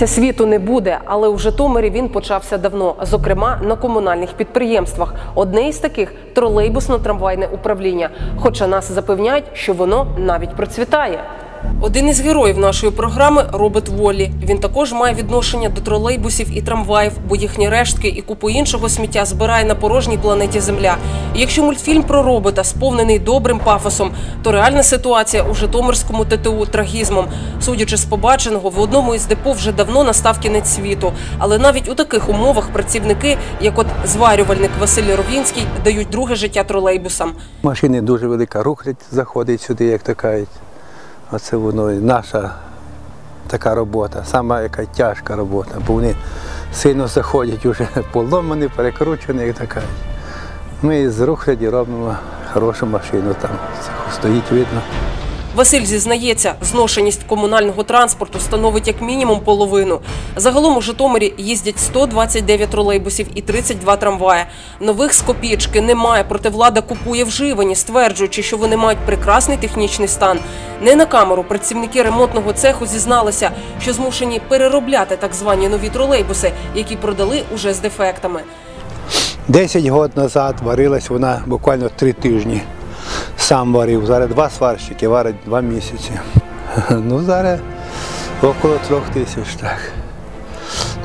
Здається, світу не буде, але у Житомирі він почався давно, зокрема на комунальних підприємствах. Одне із таких тролейбусно-трамвайне управління. Хоча нас запевняють, що воно навіть процвітає. Один із героїв нашої програми Роберт Воллі. Він також має відношення до тролейбусів і трамваїв, бо їхні рештки і купу іншого сміття збирає на порожній планеті Земля. І якщо мультфільм про робота сповнений добрим пафосом, то реальна ситуація у Житомирському ТТУ трагізмом. Судячи з побаченого, в одному із депо вже давно настав кінець світу. Але навіть у таких умовах працівники, як от зварювальник Василь Ровінський, дають друге життя тролейбусам. Машини дуже велика рухлядь заходить сюди, як то кажуть. Оце воно і наша така робота, сама яка тяжка робота, бо вони сильно заходять вже поломані, перекручені, як така. Ми з рухляді робимо хорошу машину там. Стоїть видно. Василь зізнається, зношеність комунального транспорту становить як мінімум половину. Загалом у Житомирі їздять 129 тролейбусів і 32 трамваї. Нових з копійки немає, проте влада купує вживані, стверджуючи, що вони мають прекрасний технічний стан. Не на камеру працівники ремонтного цеху зізналися, що змушені переробляти так звані нові тролейбуси, які продали уже з дефектами. Десять років назад варилась вона буквально три тижні. Сам варив. Зараз два сварщики варять два місяці. Ну, зараз около трьох тисяч так.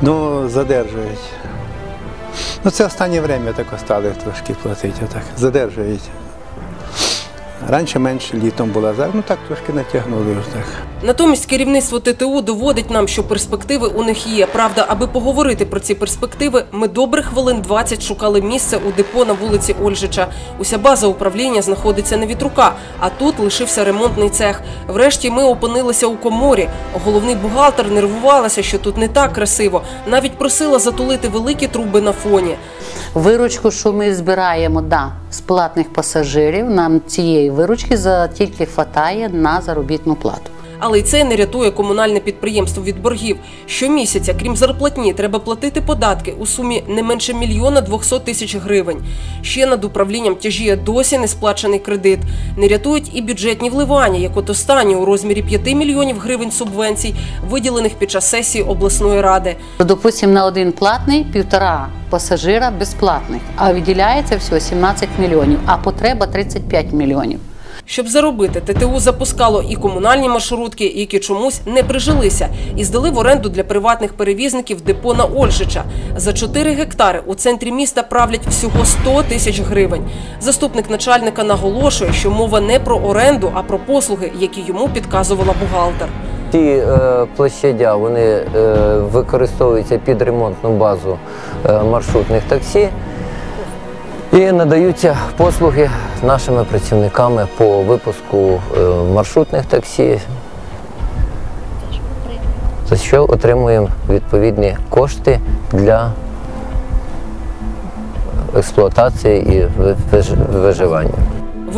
Ну, задержують. Ну, це останнє время так стали трошки платити. Отак. Задержують. Раніше менше літом було, зараз ну так трошки натягнули так. Натомість керівництво ТТУ доводить нам, що перспективи у них є. Правда, аби поговорити про ці перспективи, ми добрих хвилин 20 шукали місце у депо на вулиці Ольжича. Уся база управління знаходиться на вітрука, а тут лишився ремонтний цех. Врешті ми опинилися у коморі. Головний бухгалтер нервувалася, що тут не так красиво. Навіть просила затулити великі труби на фоні. Виручку, що ми збираємо да, з платних пасажирів, нам цієї виручки за тільки хватає на заробітну плату. Але й це не рятує комунальне підприємство від боргів. Щомісяця, крім зарплатні, треба платити податки у сумі не менше мільйона двохсот тисяч гривень. Ще над управлінням тяжіє досі не сплачений кредит. Не рятують і бюджетні вливання, як от останні у розмірі 5 мільйонів гривень субвенцій, виділених під час сесії обласної ради. Допустимо, на один платний півтора пасажира безплатних, а виділяється всього 17 мільйонів, а потреба 35 мільйонів. Щоб заробити, ТТУ запускало і комунальні маршрутки, які чомусь не прижилися, і здали в оренду для приватних перевізників депо на Ольжича. За 4 гектари у центрі міста правлять всього 100 тисяч гривень. Заступник начальника наголошує, що мова не про оренду, а про послуги, які йому підказувала бухгалтер. Ті е, площадя вони е, використовуються під ремонтну базу е, маршрутних таксі і надаються послуги нашими працівниками по випуску е, маршрутних таксі, за що отримуємо відповідні кошти для експлуатації і виживання.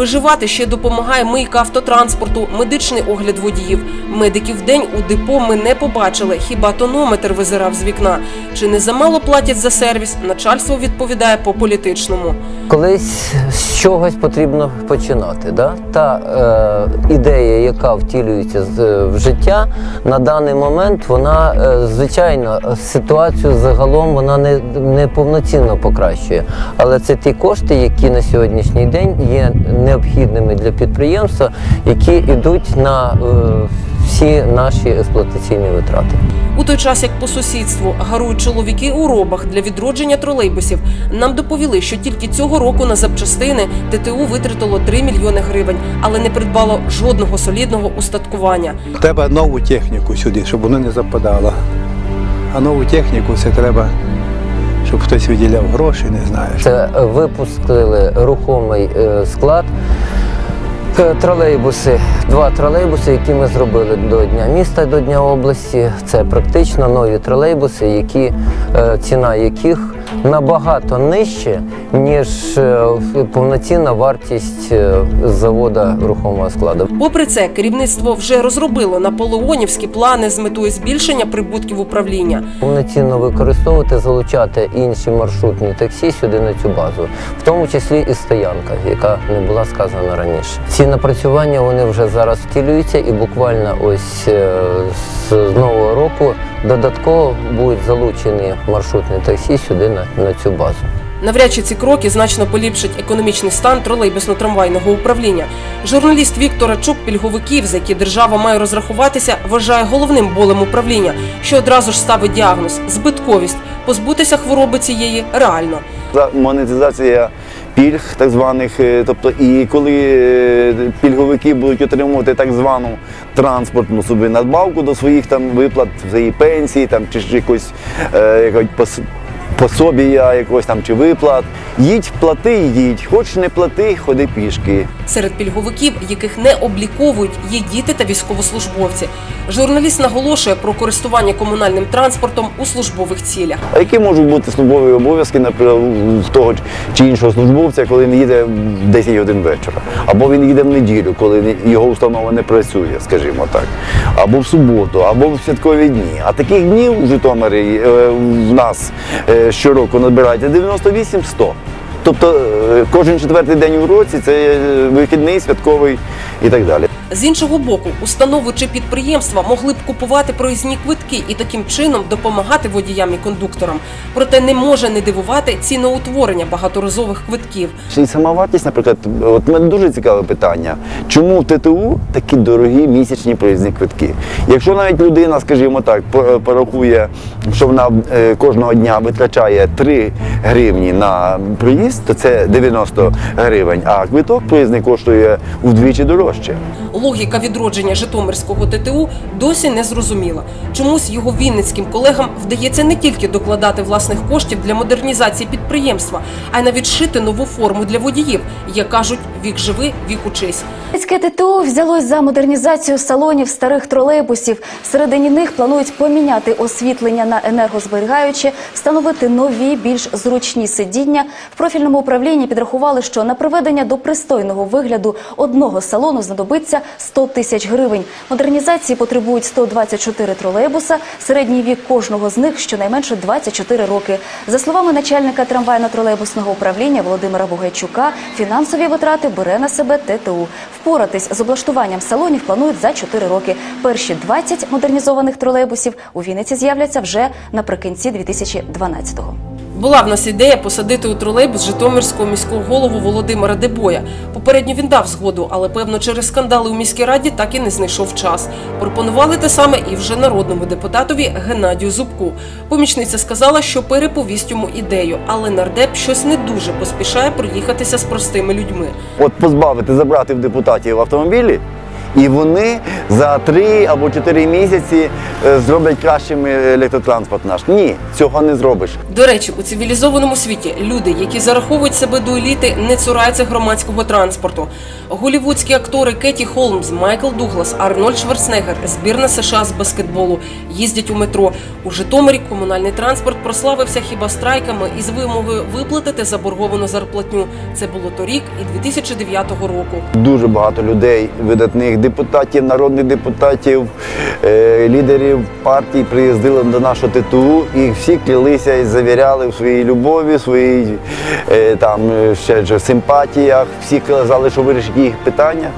Виживати ще допомагає мийка автотранспорту, медичний огляд водіїв. Медиків день у депо ми не побачили, хіба тонометр визирав з вікна. Чи не замало платять за сервіс? Начальство відповідає по політичному. Колись з чогось потрібно починати. Да? Та е, ідея, яка втілюється з- в життя, на даний момент вона, е, звичайно, ситуацію загалом вона не, не повноцінно покращує. Але це ті кошти, які на сьогоднішній день є необхідними для підприємства, які йдуть на е, всі наші експлуатаційні витрати. У той час, як по сусідству гарують чоловіки у робах для відродження тролейбусів, нам доповіли, що тільки цього року на запчастини ТТУ витратило 3 мільйони гривень, але не придбало жодного солідного устаткування. Треба нову техніку сюди, щоб воно не западало. А нову техніку це треба, щоб хтось виділяв гроші, не знаю. Це випустили рухомий е, склад. Е, Тролейбуси, два тролейбуси, які ми зробили до Дня міста, до Дня області. Це практично нові тролейбуси, які, е, ціна яких набагато нижче, ніж е, повноцінна вартість е, завода рухомого складу. Попри це, керівництво вже розробило наполеонівські плани з метою збільшення прибутків управління. Повноцінно використовувати, залучати інші маршрутні таксі сюди на цю базу, в тому числі і стоянка, яка не була сказана раніше. Ці напрацювання вони вже зараз втілюються, і буквально ось е, з нового року додатково будуть залучені маршрутні таксі сюди на, на цю базу. Навряд чи ці кроки значно поліпшать економічний стан тролейбусно-трамвайного управління. Журналіст Віктор Рачук пільговиків, за які держава має розрахуватися, вважає головним болем управління, що одразу ж ставить діагноз збитковість. Позбутися хвороби цієї реально. Монетизація пільг, так званих. е, Тобто, і коли е, пільговики будуть отримувати так звану транспортну собі надбавку до своїх там виплат, своєї пенсії там, чи якось е, пособія якогось там чи виплат. Їдь, плати, їдь, хоч не плати, ходи пішки. Серед пільговиків, яких не обліковують, є діти та військовослужбовці. Журналіст наголошує про користування комунальним транспортом у службових цілях. А які можуть бути службові обов'язки, наприклад, того чи іншого службовця, коли він їде в 10 годин вечора, або він їде в неділю, коли його установа не працює, скажімо так, або в суботу, або в святкові дні. А таких днів у Житомирі е, в нас е, щороку набирається 98-100. Тобто е, кожен четвертий день у році це е, вихідний, святковий і так далі. З іншого боку, установи чи підприємства могли б купувати проїзні квитки і таким чином допомагати водіям і кондукторам. Проте не може не дивувати ціноутворення багаторазових квитків. І сама вартість, наприклад, от мене дуже цікаве питання. Чому в ТТУ такі дорогі місячні проїзні квитки? Якщо навіть людина, скажімо так, порахує, що вона е, кожного дня витрачає 3 гривні на проїзд, то це 90 гривень, а квиток проїзний коштує вдвічі дорожче. Логіка відродження Житомирського ТТУ досі не зрозуміла. Чомусь його вінницьким колегам вдається не тільки докладати власних коштів для модернізації підприємства, а й навіть шити нову форму для водіїв. Як кажуть, вік живи, вік учись. Хмельницьке ТТУ взялось за модернізацію салонів старих тролейбусів. Всередині них планують поміняти освітлення на енергозберігаюче, встановити нові, більш зручні сидіння. В профільному управлінні підрахували, що на приведення до пристойного вигляду одного салону знадобиться 100 тисяч гривень. Модернізації потребують 124 тролейбуса. Середній вік кожного з них щонайменше 24 роки. За словами начальника трамвайно-тролейбусного управління Володимира Бугайчука, фінансові витрати бере на себе ТТУ. Впоратись з облаштуванням салонів планують за 4 роки. Перші 20 модернізованих тролейбусів у Вінниці з'являться вже наприкінці 2012-го. Була в нас ідея посадити у тролейбус Житомирського міського голову Володимира Дебоя. Попередньо він дав згоду, але певно через скандали у міській раді так і не знайшов час. Пропонували те саме і вже народному депутатові Геннадію Зубку. Помічниця сказала, що переповість йому ідею, але нардеп щось не дуже поспішає проїхатися з простими людьми. От позбавити, забрати в депутатів автомобілі, і вони за три або чотири місяці е, зроблять кращим електротранспорт наш. Ні, цього не зробиш. До речі, у цивілізованому світі люди, які зараховують себе до еліти, не цураються громадського транспорту. Голівудські актори Кеті Холмс, Майкл Дуглас, Арнольд Шварценеггер, збірна США з баскетболу їздять у метро. У Житомирі комунальний транспорт прославився хіба страйками із вимогою виплатити заборговану зарплатню. Це було торік і 2009 року. Дуже багато людей, видатних депутатів, народних депутатів, е, лідерів партій приїздили до нашого ТТУ і всі клялися і завіряли в своїй любові, в своїй е, там е, ще ж симпатіях. Всі казали, що вирішить їх питання.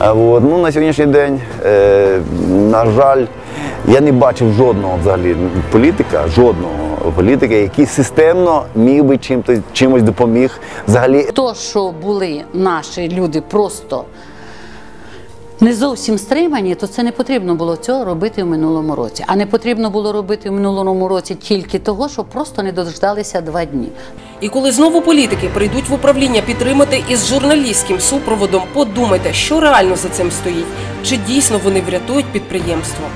От, ну, на сьогоднішній день, на жаль, я не бачив жодного взагалі політика, жодного політика, який системно міг би чим чимось допоміг взагалі То, що були наші люди просто не зовсім стримані, то це не потрібно було цього робити в минулому році. А не потрібно було робити в минулому році тільки того, що просто не дождалися два дні. І коли знову політики прийдуть в управління підтримати із журналістським супроводом, подумайте, що реально за цим стоїть, чи дійсно вони врятують підприємство.